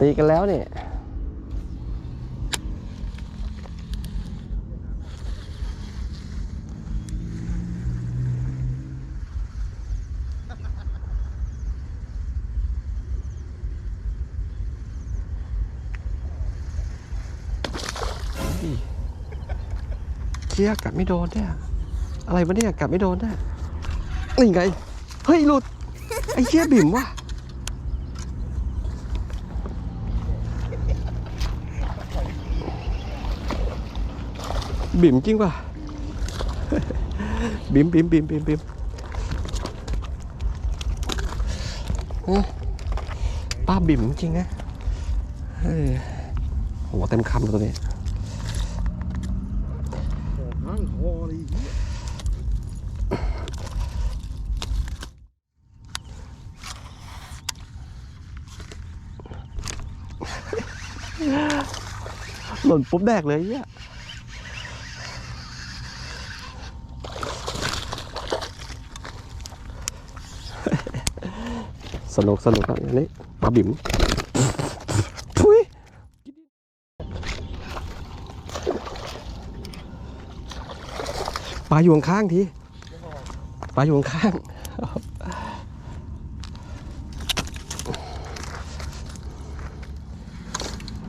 ตีกันแล้วเนี่ยเชี่ยกัดไม่โดนเนี่ยอะไรวะเนี่ยกัดไม่โดนเนี่ยนี่ไง เฮ้ยหลุด ไอ้เชี่ยบิ่มวะ บิ่มจริงป่ะบิ่มบิ่มบิ่มบิ่มบิ่มเอ้ยป้าบิ่มจริงนะเฮ้โหเต็มคำเลยตัวนี้นั่งคอเลยหล่นปุ๊บแดกเลยเนี่ย สนุกสนุกอันนี้ปลาบิ่มทุยปลาอยู่ข้างทีปลาอยู่ข้าง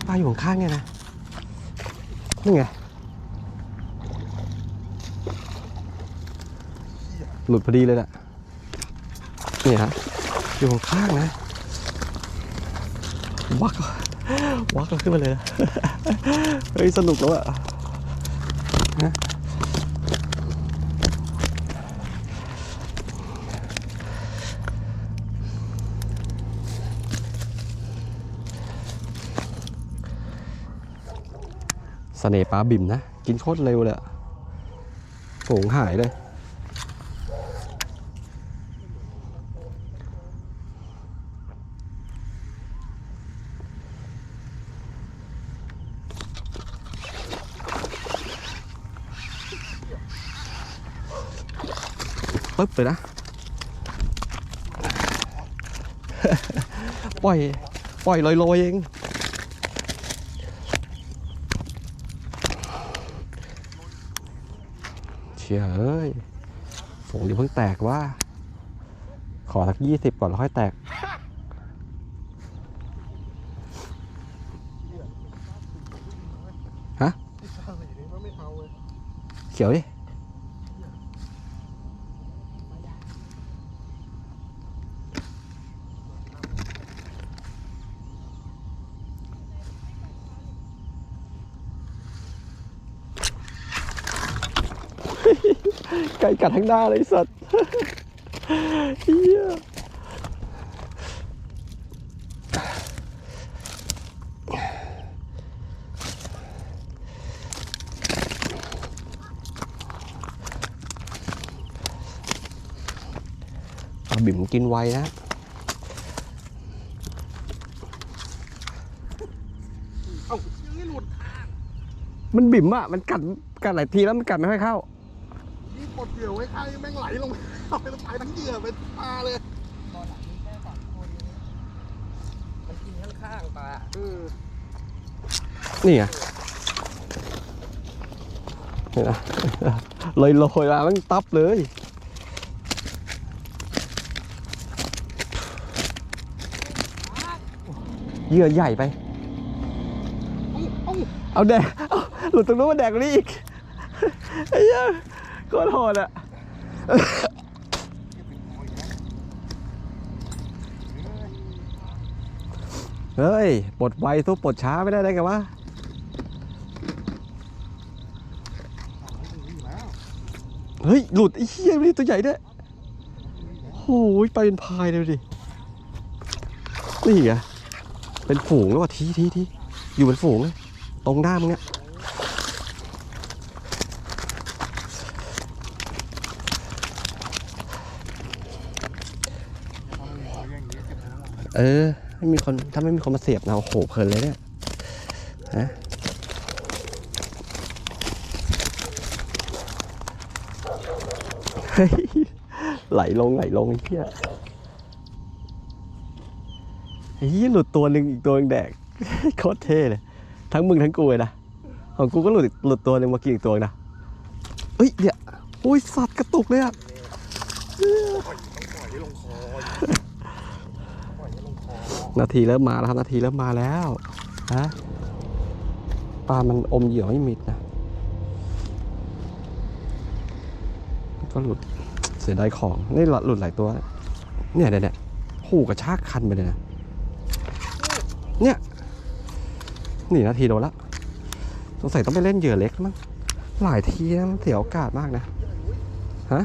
ปลาอยู่ข้างไงนะนี่ไงหลุดพอดีเลยแหละนี่ฮะ อยู่ข้างนะวักวักก็ขึ้นมาเลยนะเฮ้ย สนุกแล้วอะฮะเสน่ปลาบิ่มนะ กินโคตรเร็วเลยโผงหายเลย ปึ๊บเลยนะ ปล่อย ปล่อยลอยๆเองเชี่ยเอ้ยฝงดีเพิ่งแตกว่า ขอสักยี่สิบก่อนแล้วค่อยแตกฮะเขียวดิ ก่กัดทั้งหน้าเลยไอ้สัตว์เฮียปลาบิ่มกินไวนะเอ้ายังไม่หลุดมันบิ่มอะมันกัดกัดหลายทีแล้วมันกัดไม่ค่อยเข้านี่กด เหยื่อไว้ข้างยังแม่งไหลลงเอาไปตายทั้งเหยื่อเป็นปลาเลยตอนหลังมีแค่สองคนมันกินข้างๆปลาเออนี่ไงเห็นไหมเลยลอยมามันตับเลยเหยื่อใหญ่ไป เอ้าเอ้าเอาแดกเอาหลุดตรงนู้นมาแดกกว่านี้อีกไอ้เหี้ย โคตรโหดอะเฮ้ย ปลดไวสู้ปลดช้าไม่ได้ได้ไงวะเฮ้ย หลุดไอ้เหี้ยไม่ได้ตัวใหญ่ด้วยโอ้ยไปเป็นพายเลยดิ นี่ไงเป็นฝูงแล้วว่ะทีทีทีอยู่เป็นฝูงเลย ตรงหน้ามึงอะ เออไม่มีคนถ้าไม่มีคนมาเสียบนะโอ้โหเพลินเลยเนี่ยฮะไหลลงไหลลงไอ้เหี้ยไอ้เหี้ยหลุดตัวหนึ่งอีกตัวนึงแดกโคตรเท่เลย ทั้งมึงทั้งกูเลยนะของกูก็หลุดหลุดตัวหนึ่งมื่อกี้อีกตัวนะเอ้ยเนี่ยโอ้ยสัตว์กระตุกเลยอะ นาทีเริ่มมาแล้วครับนาทีเริ่มมาแล้วฮะปลามันอมเหยื่อไม่มิดนะก็หลุดเสียดายของนี่หลุดหลายตัว เนี่ยเนี่ยเนี่ยหูกระชากคันไปเลยนะเนี่ยนี่นาทีโดนละสงสัยต้องไปเล่นเหยื่อเล็กมั้งหลายทีนะเสียโอกาสมากนะฮะ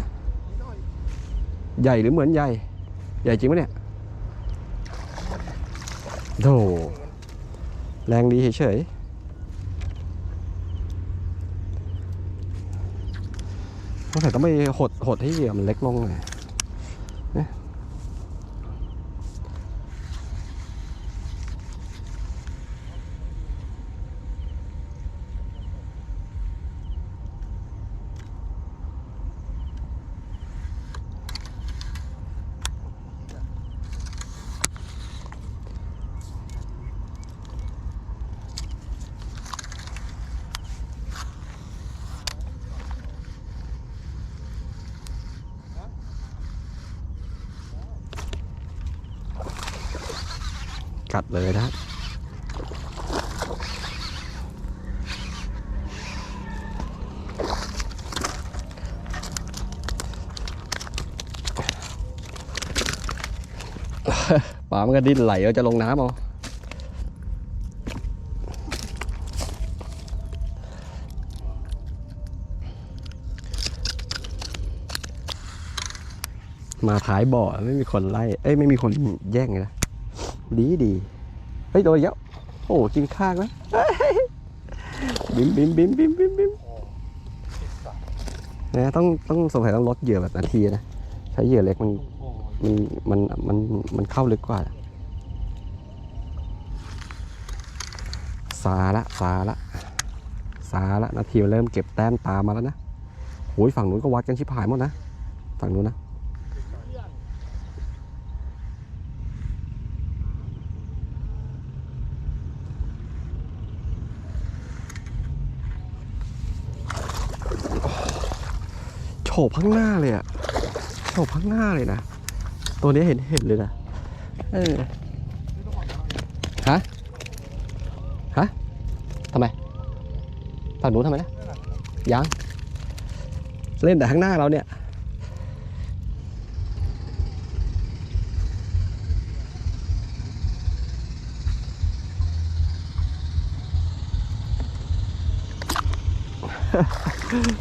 ใหญ่หรือเหมือนใหญ่ ใหญ่จริงปะเนี่ย โธ่แรงดีเฉยๆสงสัยต้องไปหดหดให้เหยื่อมันเล็กลงหน่อย กัดเลยนะปลามันก็ดิ้นไหลแล้วจะลงน้ำเอามาท้ายบ่อไม่มีคนไล่ เอ้ยไม่มีคนแย่งเลยนะ ดีดีเฮ้ยโดนอีกแล้วโอ้กินข้างแล้วบิมบิมบิมบิมบิมบิมนะต้องต้องสงสัยต้องลดเหยื่อแบบนาทีนะใช้เหยื่อเล็กมันมันมันมันมันเข้าลึกกว่าสาละสาละสาละนาทีเริ่มเก็บแต้มตามมาแล้วนะโอ้ยฝั่งนู้นก็วัดกันชิบหายหมดนะฝั่งนู้นนะ บข้างหน้าเลยอะโฉบข้างหน้าเลยนะ ตัวนี้เห็นเห็นเลยนะ เออ ฮะ ฮะทำไมฝั่งนู้นทำไมนะ ยัง เล่นแต่ข้างหน้าเราเนี่ย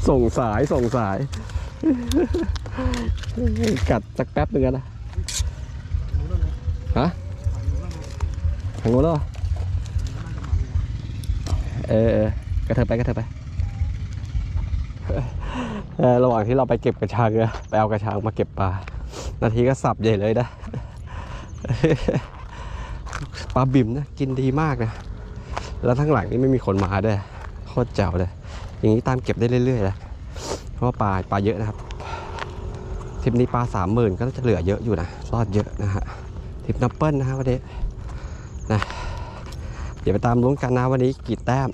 ส่งสายส่งสาย กัดสักแป๊บหนึ่งนะฮะทางนู้นแล้วเออเออกระเถิบไปกระเถิบไประหว่างที่เราไปเก็บกระชังอะไปเอากระชังมาเก็บปลา นาทีก็สับใหญ่เลยนะ ปลาบิ่มนะกินดีมากนะ แล้วทั้งหลังนี่ไม่มีคนมาด้วย โคตรแจ๋วเลย อย่างนี้ตามเก็บได้เรื่อยๆนะ เพราะปลาปลาเยอะนะครับทริปนี้ปลาสามหมื่นก็จะเหลือเยอะอยู่นะรอดเยอะนะฮะทริปนับเปิลนะฮะวันนี้นะเดี๋ยวไปตามลุ้นกันนะวันนี้กี่แต้ม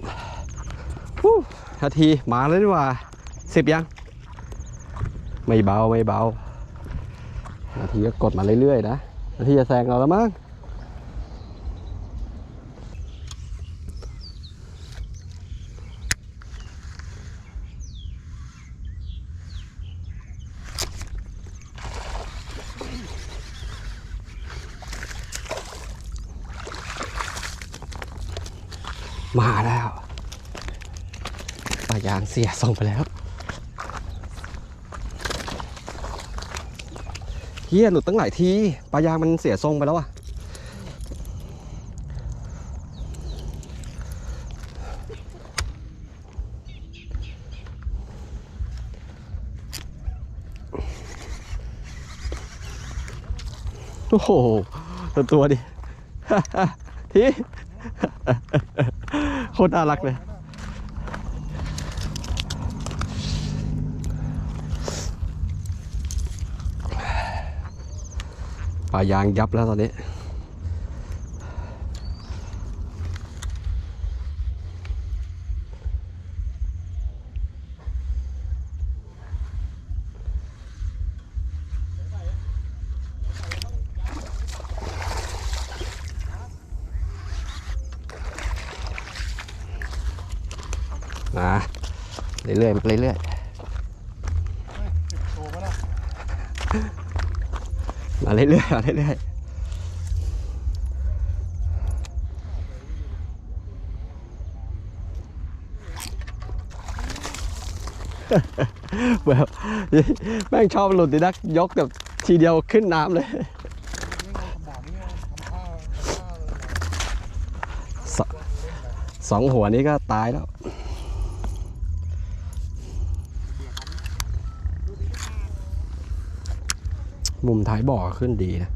นาทีมาแล้วดีกว่าสิบยัง ไม่เบาไม่เบานาทีก็กดมาเรื่อยๆนะนาทีจะแซงเราแล้วมั้ง มาแล้วปลายางเสียส่งไปแล้วเฮียหลุดตั้งหลายทีปลายางมันเสียทรงไปแล้วอะโอ้โหตัวตัวดิที โคตรน่ารักเลย ปลายางยับแล้วตอนนี้ มาเรื่อยๆเรื่อยเฮ้ยสิบโชว์มาแล้วๆมาเรื่อยๆมาเรื่อยๆแบบแม่งชอบหลุดดินักยกแบบทีเดียวขึ้นน้ำเลยนี่ไงคำบอกนี่ไงทำท่าทำท่าเลยสสองหัวนี้ก็ตายแล้ว มุมท้ายบ่อขึ้นดีนะ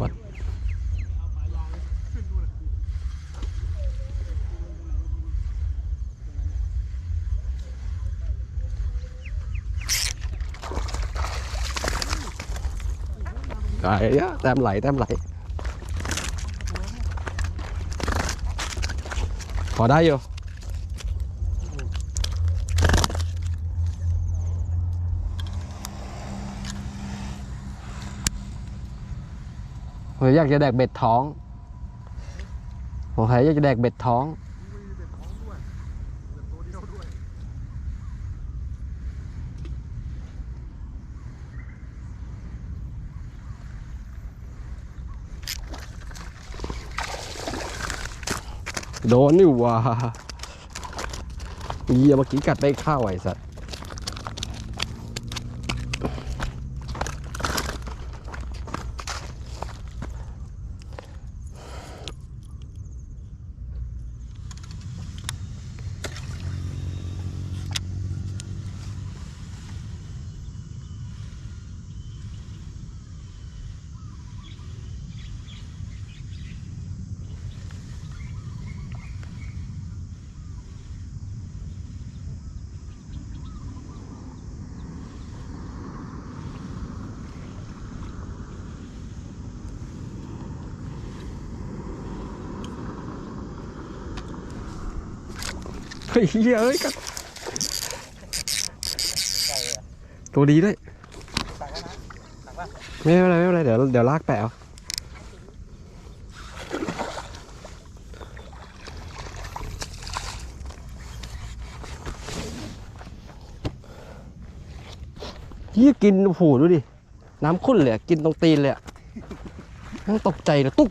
วัดไหลอะแต้มไหลแต้มไหล พอได้อยู่ ผมอยากจะแดกเบ็ดท้อง ผมใคอยากจะแดกเบ็ดท้องมีเด็ดท้องด้วยเด็ดตัวเดียวด้วยโดนนี่หว่าเยี่ยเมื่อกี้กัดได้ข้าวไอ้สัตว์ ฮ้ยเหี้ยเอ้ยกัดตัวดีด้วยไม่เป็นไรไม่เป็นไรเดี๋ยวเดี๋ยวลากแปะเอาเฮียกินโอ้โหดูดิ น้ำข้นเลยกินตรงตีนเลยอะนั่งตกใจเลยตุ๊ก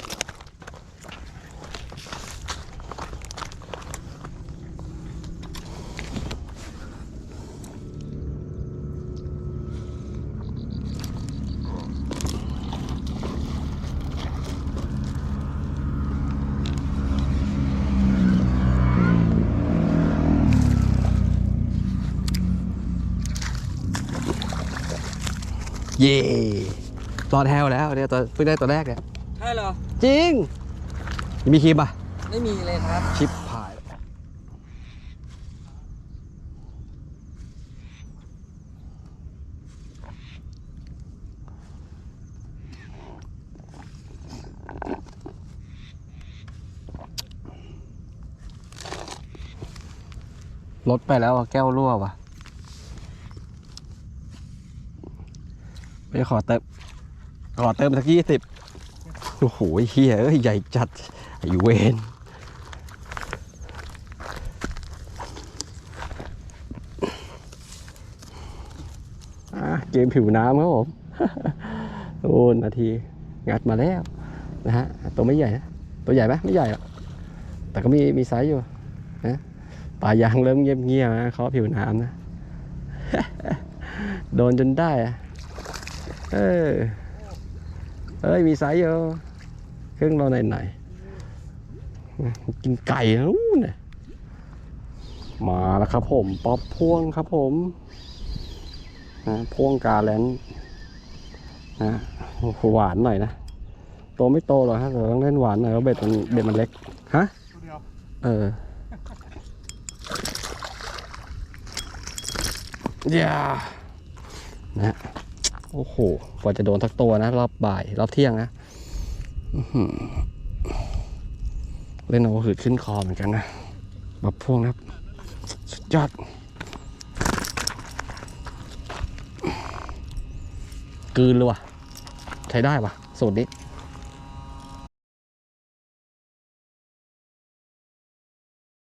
เย่รอดแฮวแล้วเนี่ยตัวเพิ่งได้ตัวแรกเนี่ยใช่เหรอ จริง มีคลิปอะ ไม่มีเลยครับ ชิปผายลดไปแล้วอะแก้วรั่วว่ะ ไปขอเติมขอเติมสักยี่สิบโอ้โหเฮียเอ้ยใหญ่จัดไอเวนเกมผิวน้ำครับผมโอ้นาที งัดมาแล้วนะฮะ ตัวไม่ใหญ่นะ ตัวใหญ่ไหมไม่ใหญ่หรอกแต่ก็มีมีไซส์อยู่นะปลายางเริ่มเงียบๆนะเขาผิวน้ำนะ โดนจนได้อะ เออเอ้ย มีไซส์อยู่เครื่องเราไหน่อยๆกินไก่นะนู่นน่ะมาแล้วครับผม ป๊อปพ่วงครับผมนะพ่วงกาแลนนะหวานหน่อยนะ โตไม่โตหรอกฮะแต่ต้องเล่นหวานหน่อยเพราะเบ็ดมันเบ็ดมันเล็ก ฮะเดียวเอออย่านะ โอ้โห กว่าจะโดนทักตัวนะ รอบบ่าย รอบเที่ยงนะอื้อหือเล่นเอาหืดขึ้นคอเหมือนกันนะแบบพวกนะครับ สุดยอด กืนเลยว่ะ ใช้ได้ป่ะสูตรนี้